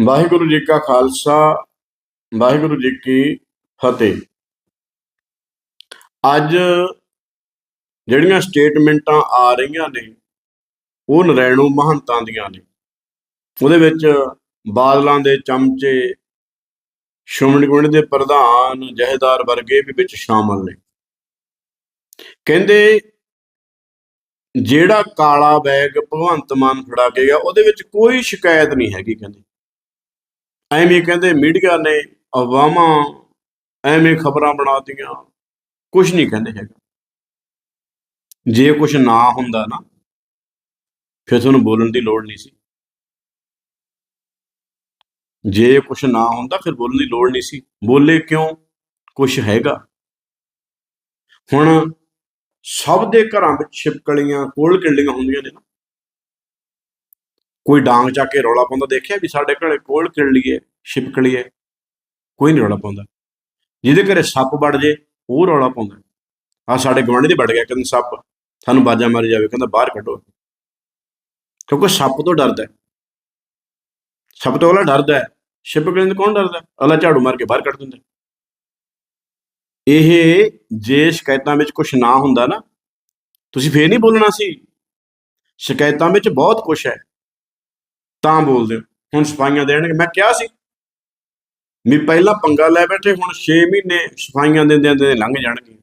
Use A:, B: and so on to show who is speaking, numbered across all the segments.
A: ਵਾਹਿਗੁਰੂ ਜੀ ਕਾ ਖਾਲਸਾ, ਵਾਹਿਗੁਰੂ ਜੀ ਕੀ ਫਤਿਹ। ਅੱਜ ਜਿਹੜੀਆਂ ਸਟੇਟਮੈਂਟਾਂ ਆ ਰਹੀਆਂ ਨੇ, ਉਹ ਨਰੈਣੂ ਮਹੰਤਾਂ ਦੀਆਂ ਨੇ। ਉਹਦੇ ਵਿੱਚ ਬਾਦਲਾਂ ਦੇ ਚਮਚੇ, ਸ਼੍ਰੋਮਣੀ ਕਮੇਟੀ ਦੇ ਪ੍ਰਧਾਨ, ਜਹੇਦਾਰ ਵਰਗੇ ਵੀ ਵਿੱਚ ਸ਼ਾਮਲ ਨੇ। ਕਹਿੰਦੇ, ਜਿਹੜਾ ਕਾਲਾ ਬੈਗ ਭਗਵੰਤ ਮਾਨ ਫੜਾ ਕੇ ਗਿਆ, ਉਹਦੇ ਵਿੱਚ ਕੋਈ ਸ਼ਿਕਾਇਤ ਨਹੀਂ ਹੈਗੀ, ਕਹਿੰਦੇ। ਐਵੇਂ ਕਹਿੰਦੇ ਮੀਡੀਆ ਨੇ ਅਵਾਮਾ ਐਵੇਂ ਖਬਰਾਂ ਬਣਾਤੀਆਂ ਕੁਝ ਨਹੀਂ ਕਹਿੰਦੇ ਹੈਗਾ। ਜੇ ਕੁਝ ਨਾ ਹੁੰਦਾ ਨਾ, ਫਿਰ ਤੁਹਾਨੂੰ ਬੋਲਣ ਦੀ ਲੋੜ ਨਹੀਂ ਸੀ। ਜੇ ਕੁਝ ਨਾ ਹੁੰਦਾ, ਫਿਰ ਬੋਲਣ ਦੀ ਲੋੜ ਨਹੀਂ ਸੀ। ਬੋਲੇ ਕਿਉਂ? ਕੁਝ ਹੈਗਾ। ਹੁਣ ਸਭ ਦੇ ਘਰਾਂ ਵਿੱਚ ਛਿਪਕਲੀਆਂ ਕੋਲ ਕਿੰਡੀਆਂ ਹੁੰਦੀਆਂ ਨੇ ਨਾ। ਕੋਈ ਡਾਂਗ ਚੱਕ ਕੇ ਰੌਲਾ ਪਾਉਂਦਾ, ਦੇਖਿਆ ਵੀ ਸਾਡੇ ਘਰੇ ਕੋਲ ਕਿਰਲੀ ਛਿਪਕਲੀਏ ਕੋਈ ਨਹੀਂ ਰੌਲਾ ਪਾਉਂਦਾ। ਜਿਹਦੇ ਘਰੇ ਸੱਪ ਵੜ ਜੇ, ਉਹ ਰੌਲਾ ਪਾਉਂਦਾ। ਆ ਸਾਡੇ ਗਵਾਂਢੀ ਦੇ ਵੜ ਗਿਆ, ਕਹਿੰਦਾ ਸੱਪ, ਸਾਨੂੰ ਬਾਜਾ ਮਾਰੀ ਜਾਵੇ, ਕਹਿੰਦਾ ਬਾਹਰ ਕੱਢੋ। ਕਿਉਂਕਿ ਸੱਪ ਤੋਂ ਡਰਦਾ ਸੱਪ ਤੋਂ ਅਗਲਾ ਡਰਦਾ ਹੈ। ਛਿਪਕਲੀ ਤੋਂ ਕੌਣ ਡਰਦਾ? ਅਗਲਾ ਝਾੜੂ ਮਾਰ ਕੇ ਬਾਹਰ ਕੱਢ ਦਿੰਦਾ ਇਹ ਜੇ ਸ਼ਿਕਾਇਤਾਂ ਵਿੱਚ ਕੁਝ ਨਾ ਹੁੰਦਾ ਨਾ, ਤੁਸੀਂ ਫੇਰ ਨਹੀਂ ਬੋਲਣਾ ਸੀ। ਸ਼ਿਕਾਇਤਾਂ ਵਿੱਚ ਬਹੁਤ ਕੁਝ ਹੈ। ਤਾਂ ਬੋਲਦੇ ਹੋ। ਹੁਣ ਸਫਾਈਆਂ ਦੇਣਗੇ। ਮੈਂ ਕਿਹਾ ਸੀ ਵੀ ਪਹਿਲਾਂ ਪੰਗਾ ਲੈ ਬੈਠੇ, ਹੁਣ 6 ਮਹੀਨੇ ਸਫਾਈਆਂ ਦਿੰਦੇ ਦਿੰਦੇ ਲੰਘ ਜਾਣਗੇ।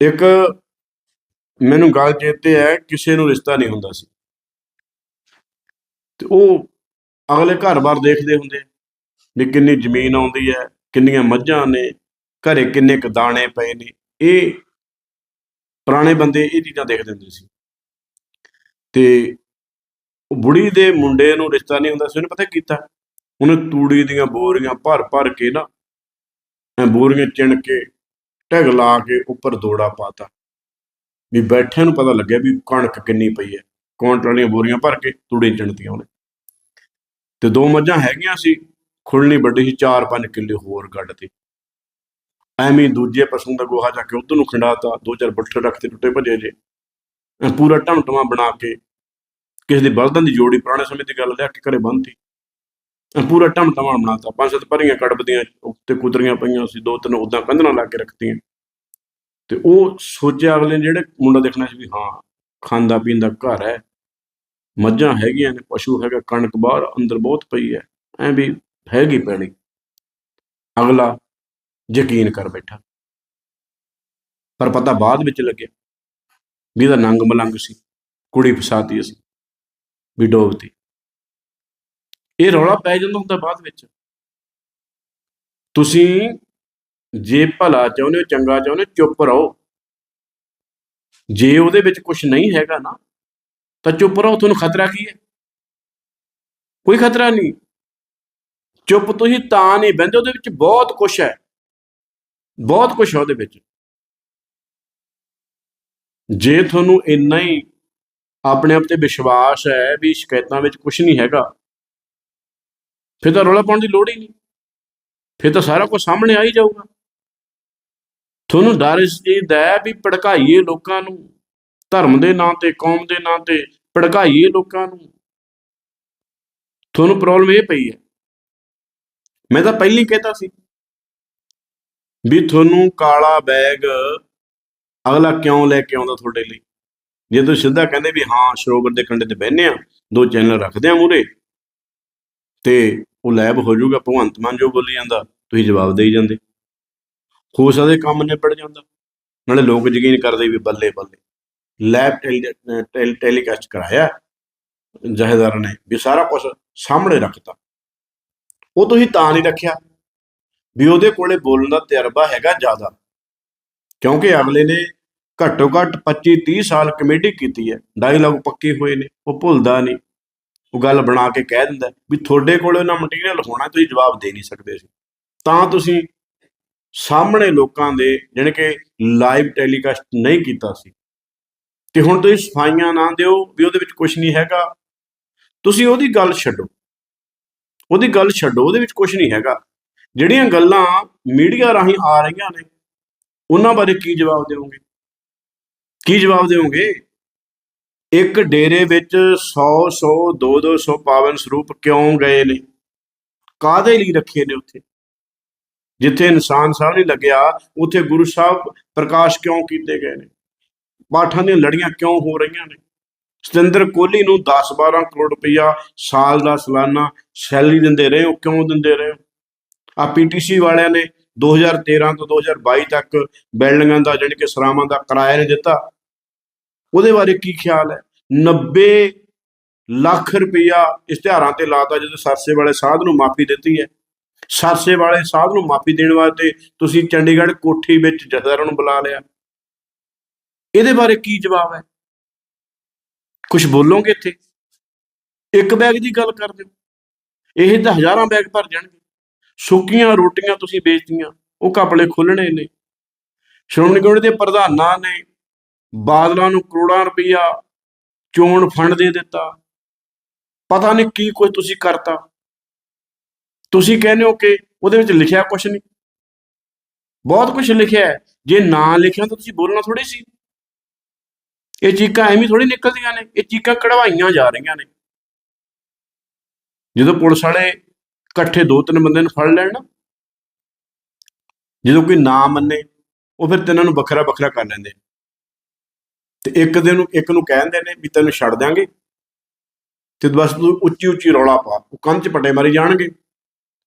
A: ਇੱਕ ਮੈਨੂੰ ਗੱਲ ਚੇਤੇ ਹੈ, ਕਿਸੇ ਨੂੰ ਰਿਸ਼ਤਾ ਨਹੀਂ ਹੁੰਦਾ ਸੀ। ਤੇ ਉਹ ਅਗਲੇ ਘਰ-ਬਾਰ ਦੇਖਦੇ ਹੁੰਦੇ ਵੀ ਕਿੰਨੀ ਜ਼ਮੀਨ ਆਉਂਦੀ ਹੈ, ਕਿੰਨੀਆਂ ਮੱਝਾਂ ਨੇ, ਘਰੇ ਕਿੰਨੇ ਕੁ ਦਾਣੇ ਪਏ ਨੇ। ਇਹ ਪੁਰਾਣੇ ਬੰਦੇ ਇਹ ਚੀਜ਼ਾਂ ਦੇਖਦੇ ਹੁੰਦੇ ਸੀ। ਤੇ ਬੁੜੀ ਦੇ ਮੁੰਡੇ ਨੂੰ ਰਿਸ਼ਤਾ ਨਹੀਂ ਹੁੰਦਾ ਸੀ, ਉਹਨੇ ਪਤਾ ਕੀਤਾ? ਉਹਨੇ ਤੂੜੀ ਦੀਆਂ ਬੋਰੀਆਂ ਭਰ ਭਰ ਕੇ ਨਾ ਬੋਰੀਆਂ ਚਿਣ ਕੇ, ਢਗ ਲਾ ਕੇ ਉੱਪਰ ਦੋੜਾ ਪਾਤਾ। ਵੀ ਬੈਠਿਆਂ ਨੂੰ ਪਤਾ ਲੱਗਿਆ ਵੀ ਕਣਕ ਕਿੰਨੀ ਪਈ ਹੈ। ਕੌਂਟਲ ਵਾਲੀਆਂ ਬੋਰੀਆਂ ਭਰ ਕੇ ਤੂੜੀ ਚਿਣਤੀਆਂ ਉਹਨੇ। ਤੇ ਦੋ ਮੱਝਾਂ ਹੈਗੀਆਂ ਸੀ ਖੁੱਲਣੀ ਵੱਡੀ ਸੀ 4-5 ਕਿੱਲੇ ਹੋਰ ਗੱਡ ਤੇ। ਐਵੇਂ ਹੀ ਦੂਜੇ ਪਸ਼ੂ ਦਾ ਗੋਹਾ ਜਾ ਕੇ ਉਧਰ ਨੂੰ ਖੰਡਾਤਾ, ਦੋ ਚਾਰ ਬੱਠੇ ਰੱਖਤੇ ਟੁੱਟੇ ਭੱਜੇ ਜੇ। ਪੂਰਾ ਟਮਟਮਾ ਬਣਾ ਕੇ ਕਿਸੇ ਦੀ ਬਲਦਾਂ ਦੀ ਜੋੜੀ ਪੁਰਾਣੇ ਸਮੇਂ ਦੀ ਗੱਲ ਲਿਆ ਕੇ ਘਰੇ ਬੰਨਤੀ। ਐਂ ਪੂਰਾ ਟਮਟਮਾ ਬਣਾਤਾ। ਪੰਜ ਸੱਤ ਭਰੀਆਂ ਕੜਬਦੀਆਂ ਉੱਤੇ ਕੁਤਰੀਆਂ ਪਈਆਂ ਸੀ, ਦੋ ਤਿੰਨ ਉਦਾਂ ਕੰਧਨਾਂ ਲਾ ਕੇ ਰੱਖਤੀਆਂ। ਤੇ ਉਹ ਸੋਚਿਆ ਅਗਲੇ ਨੇ ਜਿਹੜੇ ਮੁੰਡਾ ਦੇਖਣਾ ਸੀ ਵੀ ਹਾਂ, ਖਾਂਦਾ ਪੀਂਦਾ ਘਰ ਹੈ, ਮੱਝਾਂ ਹੈਗੀਆਂ ਨੇ, ਪਸ਼ੂ ਹੈਗਾ, ਕਣਕ ਬਾਹਰ, ਅੰਦਰ ਬਹੁਤ ਪਈ ਹੈ, ਐਂ ਵੀ ਹੈਗੀ ਪੈਣੀ। ਅਗਲਾ ਯਕੀਨ ਕਰ ਬੈਠਾ। ਪਰ ਪਤਾ ਬਾਅਦ ਵਿੱਚ ਲੱਗਿਆ ਵੀ ਇਹਦਾ ਨੰਗ ਮਲੰਗ ਸੀ, ਕੁੜੀ ਫਸਾਤੀ ਅਸੀਂ, ਵੀ ਡੋਬਤੀ। ਇਹ ਰੌਲਾ ਪੈ ਜਾਂਦਾ ਹੁੰਦਾ ਬਾਅਦ ਵਿੱਚ। ਤੁਸੀਂ ਜੇ ਭਲਾ ਚਾਹੁੰਦੇ ਹੋ, ਚੰਗਾ ਚਾਹੁੰਦੇ ਹੋ, ਚੁੱਪ ਰਹੋ। ਜੇ ਉਹਦੇ ਵਿੱਚ ਕੁਝ ਨਹੀਂ ਹੈਗਾ ਨਾ, ਤਾਂ ਚੁੱਪ ਰਹੋ, ਤੁਹਾਨੂੰ ਖਤਰਾ ਕੀ ਹੈ? ਕੋਈ ਖਤਰਾ ਨਹੀਂ। ਚੁੱਪ ਤੁਸੀਂ ਤਾਂ ਨਹੀਂ ਬਹਿੰਦੇ, ਉਹਦੇ ਵਿੱਚ ਬਹੁਤ ਕੁਝ ਹੈ। ਬਹੁਤ ਕੁਝ ਹੈ ਉਹਦੇ ਵਿੱਚ। ਜੇ ਤੁਹਾਨੂੰ ਇੰਨਾ ਹੀ ਆਪਣੇ ਆਪ ਤੇ ਵਿਸ਼ਵਾਸ ਹੈ ਵੀ ਸ਼ਿਕਾਇਤਾਂ ਵਿੱਚ ਕੁਝ ਨਹੀਂ ਹੈਗਾ, ਫਿਰ ਤਾਂ ਰੌਲਾ ਪਾਉਣ ਦੀ ਲੋੜ ਹੀ ਨਹੀਂ। ਫਿਰ ਤਾਂ ਸਾਰਾ ਕੁਝ ਸਾਹਮਣੇ ਆ ਹੀ ਜਾਊਗਾ। ਤੁਹਾਨੂੰ ਡਰ ਇਸ ਚੀਜ਼ ਦਾ ਹੈ ਵੀ ਭੜਕਾਈਏ ਲੋਕਾਂ ਨੂੰ, ਧਰਮ ਦੇ ਨਾਂ ਤੇ, ਕੌਮ ਦੇ ਨਾਂ ਤੇ ਭੜਕਾਈਏ ਲੋਕਾਂ ਨੂੰ। ਤੁਹਾਨੂੰ ਪ੍ਰੋਬਲਮ ਇਹ ਪਈ ਹੈ। ਮੈਂ ਤਾਂ ਪਹਿਲਾਂ ਹੀ ਕਹਿਤਾ ਸੀ ਵੀ ਤੁਹਾਨੂੰ ਕਾਲਾ ਬੈਗ ਅਗਲਾ ਕਿਉਂ ਲੈ ਕੇ ਆਉਂਦਾ ਤੁਹਾਡੇ ਲਈ? ਜੇ ਤੁਸੀਂ ਸਿੱਧਾ ਕਹਿੰਦੇ ਵੀ ਹਾਂ, ਸਰੋਵਰ ਦੇ ਕੰਢੇ ਤੇ ਬਹਿੰਦੇ ਆ ਦੋ ਚੈਨਲ ਰੱਖਦੇ ਆ ਮੂਰੇ ਤੇ ਉਹ ਲੈਬ ਹੋ ਜਾਊਗਾ, ਭਗਵੰਤ ਮਾਨ ਜੋ ਬੋਲੀ ਜਾਂਦਾ, ਤੁਸੀਂ ਜਵਾਬ ਦੇਈ ਜਾਂਦੇ। ਹੋ ਸਕਦੇ ਕੰਮ ਨਿਬੜ ਜਾਂਦਾ। ਨਾਲੇ ਲੋਕ ਯਕੀਨ ਕਰਦੇ ਵੀ ਬੱਲੇ ਬੱਲੇ। ਲੈਬ ਟੈਲੀ ਟੈਲੀਕਾਸਟ ਕਰਾਇਆ ਜਹੇਦਾਰ ਨੇ, ਵੀ ਸਾਰਾ ਕੁਝ ਸਾਹਮਣੇ ਰੱਖਤਾ। ਉਹ ਤੁਸੀਂ ਤਾਂ ਨਹੀਂ ਰੱਖਿਆ। ਵੀ ਉਹਦੇ ਕੋਲੇ ਬੋਲਣ ਦਾ ਤਜਰਬਾ ਹੈਗਾ ਜ਼ਿਆਦਾ। ਕਿਉਂਕਿ ਅਗਲੇ ਨੇ ਘੱਟੋ ਘੱਟ 25 30 ਸਾਲ ਕਮੇਟੀ ਕੀਤੀ ਹੈ। ਡਾਇਲੌਗ ਪੱਕੇ ਹੋਏ ਨੇ, ਉਹ ਭੁੱਲਦਾ ਨਹੀਂ। ਉਹ ਗੱਲ ਬਣਾ ਕੇ ਕਹਿ ਦਿੰਦਾ ਵੀ ਤੁਹਾਡੇ ਕੋਲ ਉਹਨਾਂ ਮਟੀਰੀਅਲ ਹੋਣਾ, ਤੁਸੀਂ ਜਵਾਬ ਦੇ ਨਹੀਂ ਸਕਦੇ ਸੀ ਤਾਂ ਤੁਸੀਂ ਸਾਹਮਣੇ ਲੋਕਾਂ ਦੇ ਜਾਣੀ ਕਿ ਲਾਈਵ ਟੈਲੀਕਾਸਟ ਨਹੀਂ ਕੀਤਾ ਸੀ। ਤੇ ਹੁਣ ਤੁਸੀਂ ਸਫਾਈਆਂ ਨਾ ਦਿਓ ਵੀ ਉਹਦੇ ਵਿੱਚ ਕੁਝ ਨਹੀਂ ਹੈਗਾ। ਤੁਸੀਂ ਉਹਦੀ ਗੱਲ ਛੱਡੋ। ਉਹਦੀ ਗੱਲ ਛੱਡੋ, ਉਹਦੇ ਵਿੱਚ ਕੁਝ ਨਹੀਂ ਹੈਗਾ। ਜਿਹੜੀਆਂ ਗੱਲਾਂ ਮੀਡੀਆ ਰਾਹੀਂ ਆ ਰਹੀਆਂ ਨੇ ਉਹਨਾਂ ਬਾਰੇ ਕੀ ਜਵਾਬ ਦਿਓਗੇ? ਕੀ ਜਵਾਬ ਦਿਓਗੇ? ਇੱਕ ਡੇਰੇ ਵਿੱਚ 100 100 2 200 ਪਾਵਨ ਸਰੂਪ ਕਿਉਂ ਗਏ ਨੇ? ਕਾਦੇ ਲਈ ਰੱਖੇ ਨੇ ਉੱਥੇ? ਜਿੱਥੇ ਇਨਸਾਨ ਸਾਹਿਬ ਨਹੀਂ ਲੱਗਿਆ, ਉੱਥੇ ਗੁਰੂ ਸਾਹਿਬ ਪ੍ਰਕਾਸ਼ ਕਿਉਂ ਕੀਤੇ ਗਏ ਨੇ? ਪਾਠਾਂ ਦੀਆਂ ਲੜੀਆਂ ਕਿਉਂ ਹੋ ਰਹੀਆਂ ਨੇ? ਸਤਿੰਦਰ ਕੋਹਲੀ ਨੂੰ 10 12 ਕਰੋੜ ਰੁਪਈਆ ਸਾਲ ਦਾ ਸਾਲਾਨਾ ਸੈਲਰੀ ਦਿੰਦੇ ਰਹੇ ਹੋ ਕਿਉਂ ਦਿੰਦੇ ਰਹੇ? ਹੋ ਆ ਪੀਟੀਸੀ ਵਾਲਿਆਂ ਨੇ 2013 ਤੋਂ 2022 ਤੱਕ ਬਿਲਡਿੰਗਾਂ ਦਾ ਜਾਣੀ ਕਿ ਸਰਾਵਾਂ ਦਾ ਕਿਰਾਇਆ ਨਹੀਂ ਦਿੱਤਾ। ਉਹਦੇ ਬਾਰੇ ਕੀ ਖਿਆਲ ਹੈ? 90 ਲੱਖ ਰੁਪਈਆ ਇਸ਼ਤਿਹਾਰਾਂ ਤੇ ਲਾਤਾ ਜਦੋਂ ਸਰਸੇ ਵਾਲੇ ਸਾਧ ਨੂੰ ਮਾਫੀ ਦਿੱਤੀ ਹੈ। ਸਰਸੇ ਵਾਲੇ ਸਾਧ ਨੂੰ ਮਾਫੀ ਦੇਣ ਵਾਸਤੇ ਤੁਸੀਂ ਚੰਡੀਗੜ੍ਹ ਕੋਠੀ ਵਿੱਚ ਜਥੇਦਾਰਾਂ ਨੂੰ ਬੁਲਾ ਲਿਆ। ਇਹਦੇ ਬਾਰੇ ਕੀ ਜਵਾਬ ਹੈ? ਕੁਝ ਬੋਲੋਗੇ ਇੱਥੇ? ਇੱਕ ਬੈਗ ਦੀ ਗੱਲ ਕਰਦੇ ਹੋ। ਇਹ ਤਾਂ ਹਜ਼ਾਰਾਂ ਬੈਗ ਭਰ ਜਾਣਗੇ। ਸੁੱਕੀਆਂ ਰੋਟੀਆਂ ਤੁਸੀਂ ਵੇਚਦੀਆਂ, ਉਹ ਕਪੜੇ ਖੁੱਲਣੇ ਨੇ। ਸ਼੍ਰੋਮਣੀ ਕਮੇਟੀ ਦੇ ਪ੍ਰਧਾਨਾਂ ਨੇ ਬਾਦਲਾਂ ਨੂੰ ਕਰੋੜਾਂ ਰੁਪਈਆ ਚੋਣ ਫੰਡ ਦੇ ਦਿੱਤਾ। ਪਤਾ ਨਹੀਂ ਕੀ ਕੁਝ ਤੁਸੀਂ ਕਰਤਾ। ਤੁਸੀਂ ਕਹਿੰਦੇ ਹੋ ਕਿ ਉਹਦੇ ਵਿੱਚ ਲਿਖਿਆ ਕੁਝ ਨਹੀਂ। ਬਹੁਤ ਕੁਝ ਲਿਖਿਆ ਹੈ। ਜੇ ਨਾ ਲਿਖਿਆ ਤਾਂ ਤੁਸੀਂ ਬੋਲਣਾ ਥੋੜੀ ਸੀ। ਇਹ ਚੀਕਾਂ ਐਵੇਂ ਥੋੜੀ ਨਿਕਲਦੀਆਂ ਨੇ, ਇਹ ਚੀਕਾਂ ਕਢਵਾਈਆਂ ਜਾ ਰਹੀਆਂ ਨੇ। ਜਦੋਂ ਪੁਲਿਸ ਵਾਲੇ ਇਕੱਠੇ ਦੋ ਤਿੰਨ ਬੰਦੇ ਨੂੰ ਫੜ ਲੈਣ। ਨਾ ਜਦੋਂ ਕੋਈ ਨਾ ਮੰਨੇ, ਉਹ ਫਿਰ ਤਿੰਨਾਂ ਨੂੰ ਵੱਖਰਾ ਵੱਖਰਾ ਕਰ ਲੈਂਦੇ। ਤੇ ਇੱਕ ਦਿਨ ਨੂੰ ਇੱਕ ਨੂੰ ਕਹਿੰਦੇ ਨੇ ਵੀ ਤੈਨੂੰ ਛੱਡ ਦਿਆਂਗੇ। ਤੇ ਬਸ ਤੂੰ ਉੱਚੀ ਉੱਚੀ ਰੌਲਾ ਪਾ। ਉਹ ਕੰਨ 'ਚ ਪੱਟੇ ਮਾਰੀ ਜਾਣਗੇ।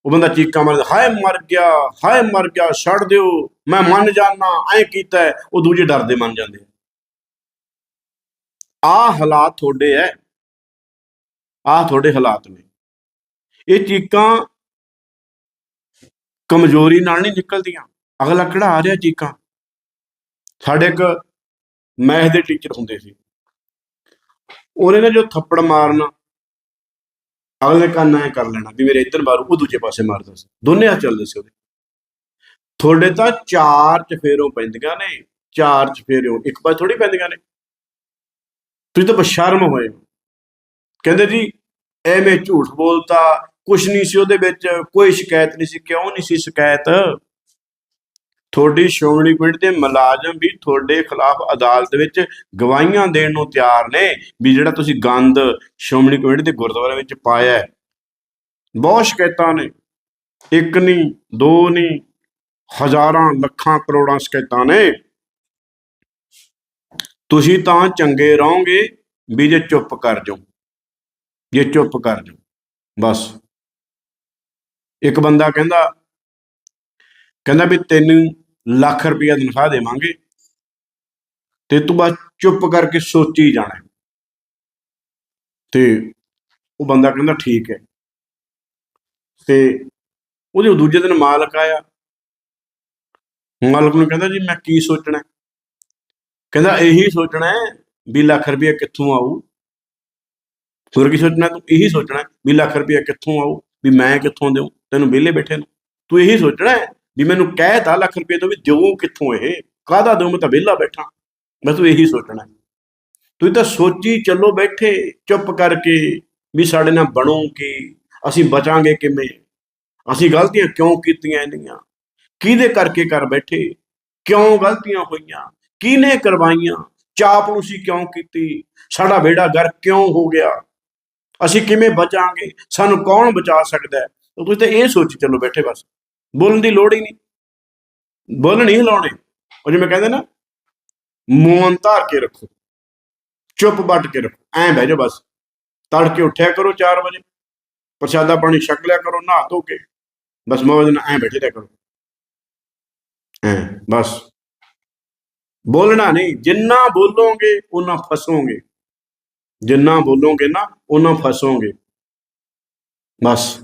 A: ਉਹ ਬੰਦਾ ਚੀਕਾਂ ਮਾਰਦਾ, ਹਾਏ ਮਰ ਗਿਆ, ਹਾਏ ਮਰ ਗਿਆ, ਛੱਡ ਦਿਓ, ਮੈਂ ਮੰਨ ਜਾਣਾ ਐਂ ਕੀਤਾ ਹੈ। ਉਹ ਦੂਜੇ ਡਰਦੇ ਮੰਨ ਜਾਂਦੇ ਆ। ਆਹ ਹਾਲਾਤ ਤੁਹਾਡੇ ਐ। ਆਹ ਤੁਹਾਡੇ ਹਾਲਾਤ ਨੇ। ਇਹ ਚੀਕਾਂ ਕਮਜ਼ੋਰੀ ਨਾਲ ਨਹੀਂ ਨਿਕਲਦੀਆਂ। ਅਗਲਾ ਕਢਾ ਰਿਹਾ ਚੀਕਾਂ? ਸਾਡੇ ਇੱਕ ਮੈਥ ਦੇ ਟੀਚਰ ਹੁੰਦੇ ਸੀ। ਉਹਨੇ ਨਾ ਜੋ ਥੱਪੜ ਮਾਰਨਾ, ਅਗਲੇ ਕੰਨ ਐ ਕਰ ਲੈਣਾ ਵੀ ਮੇਰੇ ਇੱਧਰ ਮਾਰੂ, ਉਹ ਦੂਜੇ ਪਾਸੇ ਮਾਰਦਾ ਸੀ। ਦੋਨੇ ਹੱਥ ਚੱਲਦੇ ਸੀ ਉਹਦੇ। ਤੁਹਾਡੇ ਤਾਂ ਚਾਰ ਚਫੇਰੋਂ ਪੈਂਦੀਆਂ ਨੇ, ਚਾਰ ਚਫੇਰੋਂ ਇੱਕ ਪਾਸੇ ਥੋੜੀ ਪੈਂਦੀਆਂ ਨੇ। ਤੁਸੀਂ ਤਾਂ ਬਸ਼ਰਮ ਹੋਏ ਹੋ। ਕਹਿੰਦੇ ਜੀ, ਐਵੇਂ ਝੂਠ ਬੋਲਤਾ ਕੁਛ ਨਹੀਂ ਸੀ ਉਹਦੇ ਵਿੱਚ, ਕੋਈ ਸ਼ਿਕਾਇਤ ਨਹੀਂ ਸੀ, ਕਿਉਂ ਨਹੀਂ ਸੀ ਸ਼ਿਕਾਇਤ? ਤੁਹਾਡੀ ਸ਼੍ਰੋਮਣੀ ਕਮੇਟੀ ਦੇ ਮੁਲਾਜ਼ਮ ਵੀ ਤੁਹਾਡੇ ਖਿਲਾਫ ਅਦਾਲਤ ਵਿੱਚ ਗਵਾਹੀਆਂ ਦੇਣ ਨੂੰ ਤਿਆਰ ਨੇ, ਵੀ ਜਿਹੜਾ ਤੁਸੀਂ ਗੰਦ ਸ਼੍ਰੋਮਣੀ ਕਮੇਟੀ ਦੇ ਗੁਰਦੁਆਰੇ ਵਿੱਚ ਪਾਇਆ ਹੈ। ਬਹੁਤ ਸ਼ਿਕਾਇਤਾਂ ਨੇ। ਇੱਕ ਨਹੀਂ, ਦੋ ਨਹੀਂ, ਹਜ਼ਾਰਾਂ, ਲੱਖਾਂ, ਕਰੋੜਾਂ ਸ਼ਿਕਾਇਤਾਂ ਨੇ। ਤੁਸੀਂ ਤਾਂ ਚੰਗੇ ਰਹੋਗੇ ਵੀ ਜੇ ਚੁੱਪ ਕਰ ਜਾਓ। ਜੇ ਚੁੱਪ ਕਰ ਜਾਓ। ਬਸ। ਇੱਕ ਬੰਦਾ ਕਹਿੰਦਾ ਕਹਿੰਦਾ ਵੀ ਤੈਨੂੰ ਲੱਖ ਰੁਪਇਆ ਤਨਖਾਹ ਦੇਵਾਂਗੇ ਤੇ ਤੂੰ ਬਸ ਚੁੱਪ ਕਰਕੇ ਸੋਚੀ ਜਾਣਾ। ਤੇ ਉਹ ਬੰਦਾ ਕਹਿੰਦਾ ਠੀਕ ਹੈ। ਤੇ ਉਹਦੇ ਦੂਜੇ ਦਿਨ ਮਾਲਕ ਆਇਆ। ਮਾਲਕ ਨੂੰ ਕਹਿੰਦਾ ਜੀ ਮੈਂ ਕੀ ਸੋਚਣਾ ਕਹਿੰਦਾ ਇਹੀ ਸੋਚਣਾ ਹੈ ਵੀ ਲੱਖ ਰੁਪਇਆ ਕਿੱਥੋਂ ਆਊ? ਹੋਰ ਕੀ ਸੋਚਣਾ ਤੂੰ ਇਹੀ ਸੋਚਣਾ ਹੈ ਵੀ ਲੱਖ ਰੁਪਇਆ ਕਿੱਥੋਂ ਆਊ? ਵੀ ਮੈਂ ਕਿੱਥੋਂ ਦੇਵਾਂ ਤੈਨੂੰ ਵਿਹਲੇ ਬੈਠੇ ਨੂੰ। ਤੂੰ ਇਹੀ ਸੋਚਣਾ ਹੈ ਵੀ ਮੈਨੂੰ ਕਹਿ ਤਾ ਲੱਖ ਰੁਪਏ ਤੋਂ ਵੀ ਦਿਉ ਕਿੱਥੋਂ ਇਹ? ਕਾਹਦਾ ਦਿਉ ਮੈਂ ਤਾਂ ਵਿਹਲਾ ਬੈਠਾ। ਮੈਂ ਤੂੰ ਇਹੀ ਸੋਚਣਾ ਹੈ। ਤੁਸੀਂ ਤਾਂ ਸੋਚੀ ਚੱਲੋ ਬੈਠੇ, ਚੁੱਪ ਕਰਕੇ ਵੀ ਸਾਡੇ ਨਾਲ ਬਣੋ ਕਿ? ਅਸੀਂ ਬਚਾਂਗੇ ਕਿਵੇਂ? ਅਸੀਂ ਗਲਤੀਆਂ ਕਿਉਂ ਕੀਤੀਆਂ ਇੰਨੀਆਂ? ਕਿਹਦੇ ਕਰਕੇ ਕਰ ਬੈਠੇ? ਕਿਉਂ ਗਲਤੀਆਂ ਹੋਈਆਂ? ਕਿਹਨੇ ਕਰਵਾਈਆਂ? ਚਾਪਲੂਸੀ ਕਿਉਂ ਕੀਤੀ? ਸਾਡਾ ਬੇੜਾ ਗਰ ਕਿਉਂ ਹੋ ਗਿਆ? ਅਸੀਂ ਕਿਵੇਂ ਬਚਾਂਗੇ? ਸਾਨੂੰ ਕੌਣ ਬਚਾ ਸਕਦਾ ਹੈ? ਤਾਂ ਤੁਸੀਂ ਤਾਂ ਇਹ ਸੋਚੀ ਚੱਲੋ ਬੈਠੇ ਬਸ। ਬੋਲਣ ਦੀ ਲੋੜ ਹੀ ਨਹੀਂ। ਬੋਲਣ ਹੀ ਲਾਉਣੇ ਉਹ ਜਿਵੇਂ ਕਹਿੰਦੇ ਨਾ, ਮੌਨ ਧਾਰ ਕੇ ਰੱਖੋ। ਚੁੱਪ ਵੱਟ ਕੇ ਰੱਖੋ। ਐਂ ਬਹਿ ਜਾਓ ਬਸ। ਤੜਕੇ ਉੱਠਿਆ ਕਰੋ 4 ਵਜੇ। ਪ੍ਰਸ਼ਾਦਾ ਪਾਣੀ ਛਕ ਲਿਆ ਕਰੋ, ਨਹਾ ਧੋ ਕੇ। ਬਸ ਮੌਜ ਨਾਲ ਐਂ ਬੈਠੇ ਰਹਿ ਕਰੋ। ਐਂ, ਬਸ। ਬੋਲਣਾ ਨਹੀਂ। ਜਿੰਨਾ ਬੋਲੋਗੇ ਉਨਾ ਫਸੋਗੇ। ਜਿੰਨਾ ਬੋਲੋਗੇ ਨਾ ਉਨਾ ਫਸੋਗੇ। ਬਸ।